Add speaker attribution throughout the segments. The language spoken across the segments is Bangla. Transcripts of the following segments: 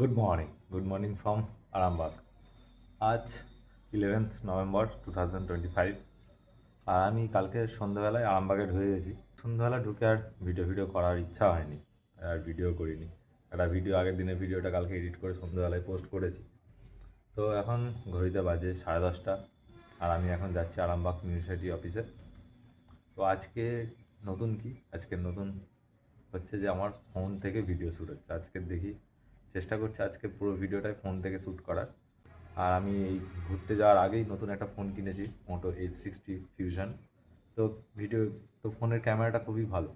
Speaker 1: Good morning good morning from Arambagh আজ eleventh November two thousand twenty five আর আমি কালকে সন্ধ্যাবেলায় আরামবাগে ঢুকে গেছি। সন্ধ্যাবেলা ঢুকে আর ভিডিও ভিডিও করার ইচ্ছা হয়নি। আর ভিডিও করিনি। একটা ভিডিও আগের দিনের ভিডিওটা কালকে এডিট করে সন্ধ্যাবেলায় পোস্ট করেছি। তো এখন ঘড়িতে বাজে সাড়ে দশটা। আর আমি এখন যাচ্ছি আরামবাগ ইউনিভার্সিটি অফিসে তো আজকে নতুন কি? আজকের নতুন হচ্ছে যে আমার ফোন থেকে ভিডিও শ্যুট হচ্ছে। আজকের দেখি চেষ্টা করছি আজকে পুরো ভিডিওটাই ফোন থেকে শ্যুট করার। আর আমি এই ঘুরতে যাওয়ার আগেই নতুন একটা ফোন কিনেছি মোটো এইট সিক্সটি ফিউশন তো ভিডিও তো ফোনের ক্যামেরাটা খুবই ভালো।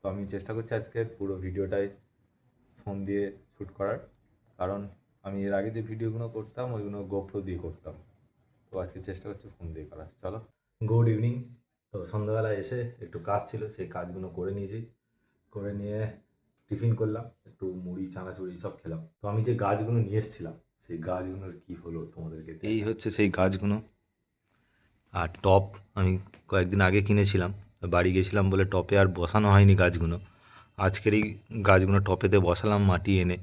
Speaker 1: তো আমি চেষ্টা করছি আজকে পুরো ভিডিওটাই ফোন দিয়ে শ্যুট করার। কারণ আমি এর আগে যে ভিডিওগুলো করতাম, ওইগুলো গোপ্রো দিয়ে করতাম। তো আজকে চেষ্টা করছি ফোন দিয়ে করার। চলো। গুড ইভিনিং তো সন্ধ্যাবেলায় এসে একটু কাজ ছিল, সেই কাজগুলো করে নিয়েছি। করে নিয়ে টিফিন করলাম, একটু মুড়ি চানাচুড়ি সব খেলাম। তো আমি যে গাছগুলো নিয়ে এসেছিলাম, সেই গাছগুলোর কি হলো তোমাদেরকে এই হচ্ছে সেই গাছগুলো। আর টপ আমি কয়েকদিন আগে কিনেছিলাম, বাড়ি গেছিলাম বলে টপে আর বসানো হয়নি গাছগুলো। আজকের এই গাছগুলো টপেতে বসালাম মাটি এনে।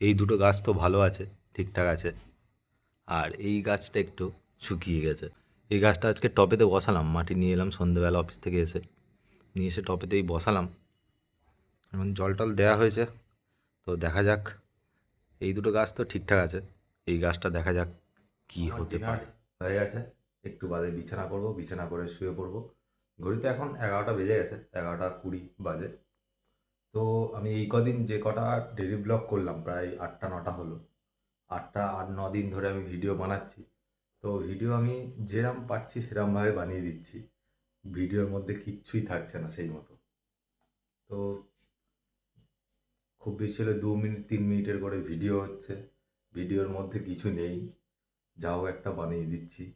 Speaker 1: এই দুটো গাছ তো ভালো আছে, ঠিকঠাক আছে। আর এই গাছটা একটু শুকিয়ে গেছে। এই গাছটা আজকে টপেতে বসালাম, মাটি নিয়ে এলাম সন্ধ্যেবেলা অফিস থেকে এসে। নিয়ে এসে টপেতেই বসালাম। এখন জল টল দেওয়া হয়েছে তো দেখা যাক। এই দুটো গাছ তো ঠিকঠাক আছে। এই গাছটা দেখা যাক কি হতে পারে। হয়ে গেছে। একটু বাদে বিছানা করব বিছানা করে শুয়ে পড়ব। ঘড়িতে এখন এগারোটা বেজে গেছে এগারোটা কুড়ি বাজে। তো আমি এই কদিন যে কটা ডেলি ব্লগ করলাম প্রায় আটটা নটা হলো। আটটা আট ন দিন ধরে আমি ভিডিও বানাচ্ছি। তো ভিডিও আমি যেরম পাচ্ছি সেরমভাবে বানিয়ে দিচ্ছি। ভিডিওর মধ্যে কিচ্ছুই থাকছে না সেই মতো। তো খুব বেশি হলে দু মিনিট, তিন মিনিটের করে ভিডিও হচ্ছে। ভিডিওর মধ্যে কিছু নেই। যাও একটা বানিয়ে দিচ্ছি।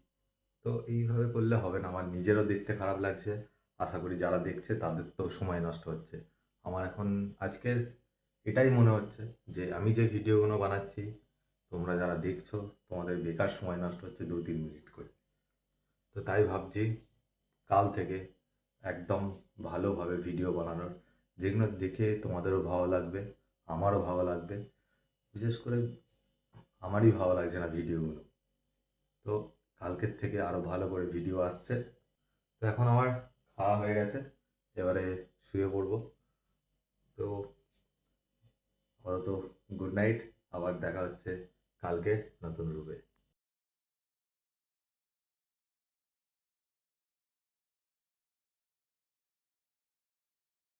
Speaker 1: তো এইভাবে করলে হবে না। আমার নিজেরও দেখতে খারাপ লাগছে। আশা করি যারা দেখছে তাদের তো সময় নষ্ট হচ্ছে। আমার এখন আজকের এটাই মনে হচ্ছে যে আমি যে ভিডিওগুলো বানাচ্ছি, তোমরা যারা দেখছ, তোমাদের বেকার সময় নষ্ট হচ্ছে দু, তিন মিনিট করে। তো তাই ভাবছি কাল থেকে একদম ভালোভাবে ভিডিও বানানোর। যেগুলো দেখে তোমাদেরও ভালো লাগবে। আমারও ভালো লাগবে। বিশেষ করে আমারই ভালো লাগছে না ভিডিওগুলো। তো কালকের থেকে আরও ভালো করে ভিডিও আসছে। তো এখন আমার খাওয়া হয়ে গেছে, এবারে শুয়ে পড়ব। তো আপাতত গুড নাইট আবার দেখা হচ্ছে কালকে নতুন রূপে।